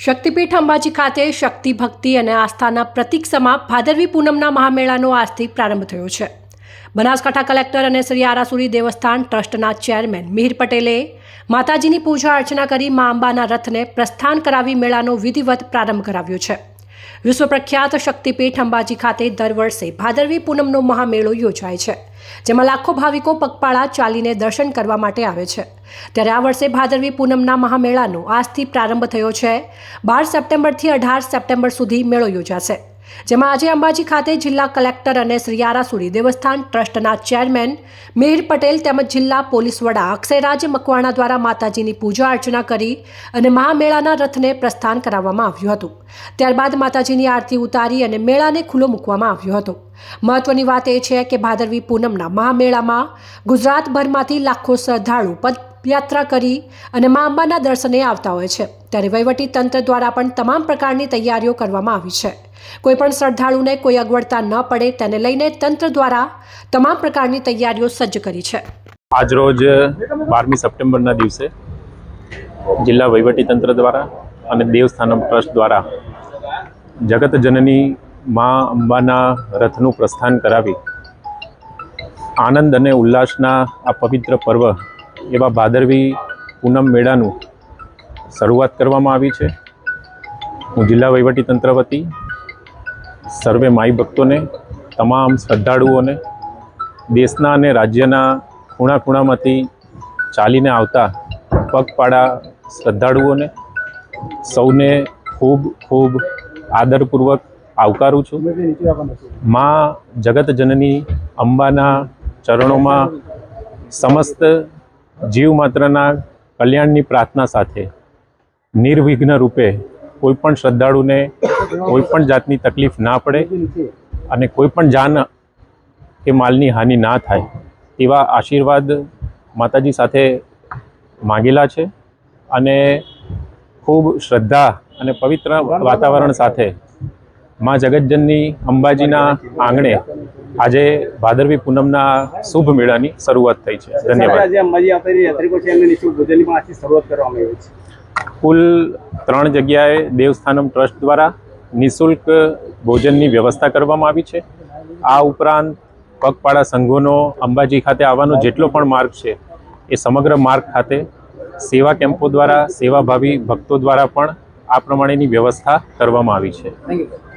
શક્તિપીઠ અંબાજી ખાતે શક્તિ, ભક્તિ અને આસ્થાના પ્રતીક સમા ભાદરવી પૂનમના મહામેળાનો આજથી પ્રારંભ થયો છે. બનાસકાંઠા કલેક્ટર અને શ્રી આરાસુરી દેવસ્થાન ટ્રસ્ટના ચેરમેન મિહિર પટેલે માતાજીની પૂજા અર્ચના કરી મા અંબાના રથને પ્રસ્થાન કરાવી મેળાનો વિધિવત પ્રારંભ કરાવ્યો છે. વિશ્વ પ્રખ્યાત શક્તિપીઠ અંબાજી ખાતે દર વર્ષે ભાદરવી પૂનમનો મહામેળો યોજાય છે, જેમાં લાખો ભાવિકો પગપાળા ચાલીને દર્શન કરવા માટે આવે છે. ત્યારે આ વર્ષે ભાદરવી પૂનમના મહામેળાનો આજથી પ્રારંભ થયો છે. બાર સપ્ટેમ્બરથી અઢાર સપ્ટેમ્બર સુધી મેળો યોજાશે. જેમાં આજે અંબાજી ખાતે જિલ્લા કલેક્ટર અને શ્રીયારા સુરી દેવસ્થાન ટ્રસ્ટના ચેરમેન મિહિર પટેલ તેમજ જિલ્લા પોલીસ વડા અક્ષયરાજ મકવાણા દ્વારા માતાજીની પૂજા અર્ચના કરી અને મહામેળાના રથને પ્રસ્થાન કરાવવામાં આવ્યું હતું. ત્યારબાદ માતાજીની આરતી ઉતારી અને મેળાને ખુલ્લો મૂકવામાં આવ્યો હતો. મહત્વની વાત એ છે કે ભાદરવી પૂનમના મહામેળામાં ગુજરાતભરમાંથી લાખો શ્રદ્ધાળુ પદયાત્રા કરી અને મા અંબાના દર્શને આવતા હોય છે. ત્યારે વહીવટી તંત્ર દ્વારા પણ તમામ પ્રકારની તૈયારીઓ કરવામાં આવી છે. કોઈ પણ શ્રદ્ધાળુને કોઈ અગવડતા ન પડે તેને લઈને તંત્ર દ્વારા તમામ પ્રકારની તૈયારીઓ સજ્જ કરી છે. આજરોજ બારમી સપ્ટેમ્બરના દિવસે જિલ્લા વહીવટીતંત્ર દ્વારા અને દેવસ્થાનમ ટ્રસ્ટ દ્વારા જગત જનની મા અંબાના રથનું પ્રસ્થાન કરાવી આનંદ અને ઉલ્લાસના આ પવિત્ર પર્વ એવા ભાદરવી પૂનમ મેળાનું શરૂઆત કરવામાં આવી છે. હું જિલ્લા વહીવટીતંત્ર વતી સર્વે માઈ ભક્તોને, તમામ શ્રદ્ધાળુઓને, દેશના અને રાજ્યના ખૂણા ખૂણામાંથી ચાલીને આવતા પગપાળા શ્રદ્ધાળુઓને સૌને ખૂબ ખૂબ આદરપૂર્વક આવકારું છું. માં જગત જનની અંબાના ચરણોમાં સમસ્ત જીવ માત્રના કલ્યાણની પ્રાર્થના સાથે નિર્વિઘ્ન રૂપે કોઈ પણ શ્રદ્ધાળુને કોઈપણ જાતની તકલીફ ના પડે અને કોઈ પણ જાન કે માલની હાનિ ના થાય તેવા આશીર્વાદ માતાજી સાથે માગેલા છે અને ખૂબ શ્રદ્ધા અને પવિત્ર વાતાવરણ સાથે માં જગતજનની અંબાજીના આંગણે આજે ભાદરવી પૂનમના શુભ મેળાની શરૂઆત થઈ છે. ધન્યવાદ. કુલ ત્રણ જગ્યાએ દેવસ્થાનમ ટ્રસ્ટ દ્વારા નિઃશુલ્ક ભોજનની વ્યવસ્થા કરવામાં આવી છે. આ ઉપરાંત પગપાળા સંઘોનો અંબાજી ખાતે આવવાનો જેટલો પણ માર્ગ છે એ સમગ્ર માર્ગ ખાતે સેવા કેમ્પો દ્વારા સેવાભાવી ભક્તો દ્વારા પણ આ પ્રમાણેની વ્યવસ્થા કરવામાં આવી છે. Thank you